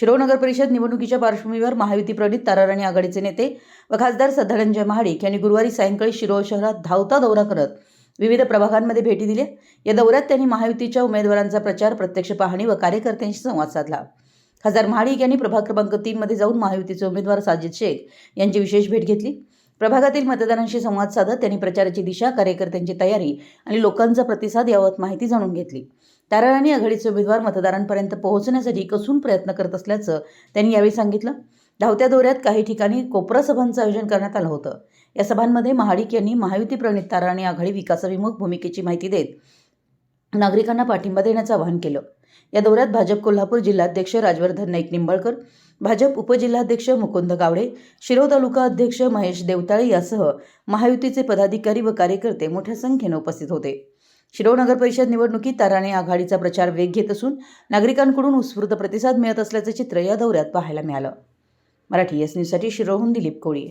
शिरोळ नगर परिषद निवडणुकीच्या पार्श्वभूमीवर महायुती प्रणित ताराराणी आघाडीचे नेते व खासदार सदानंजय महाडिक यांनी गुरुवारी सायंकाळी शिरोळ शहरात धावता दौरा करत विविध प्रभागांमध्ये भेटी दिल्या. या दौऱ्यात त्यांनी महायुतीच्या उमेदवारांचा प्रचार प्रत्यक्ष पाहणी व कार्यकर्त्यांशी संवाद साधला. खासदार महाडिक यांनी प्रभाग क्रमांक तीनमध्ये जाऊन महायुतीचे उमेदवार साजिद शेख यांची विशेष भेट घेतली. प्रभागातील मतदारांशी संवाद साधत त्यांनी प्रचाराची दिशा कार्यकर्त्यांची तयारी आणि लोकांचा प्रतिसाद यावत माहिती जाणून घेतली. ताराराणी आघाडीचे उमेदवार मतदारांपर्यंत पोहोचण्यासाठी कसून प्रयत्न करत असल्याचं त्यांनी यावेळी सांगितलं. धावत्या दौऱ्यात काही ठिकाणी कोपरा सभांचं आयोजन करण्यात आलं होतं. या सभांमध्ये महाडिक यांनी महायुती प्रणित ताराराणी आघाडी विकासाभिमुख भूमिकेची माहिती देत नागरिकांना पाठिंबा देण्याचं आवाहन केलं. या दौऱ्यात भाजप कोल्हापूर जिल्हाध्यक्ष राजवर्धन नाईक निंबाळकर भाजप उपजिल्हाध्यक्ष मुकुंद गावडे शिरो तालुका अध्यक्ष महेश देवताळे यासह महायुतीचे पदाधिकारी व कार्यकर्ते मोठ्या संख्येनं उपस्थित होते. शिरो नगर परिषद निवडणुकीत ताराणे आघाडीचा प्रचार वेग घेत असून नागरिकांकडून उत्स्फूर्त प्रतिसाद मिळत असल्याचं चित्र या दौऱ्यात पाहायला मिळालं. मराठी एस न्यूजसाठी शिरोहून दिलीप कोळी.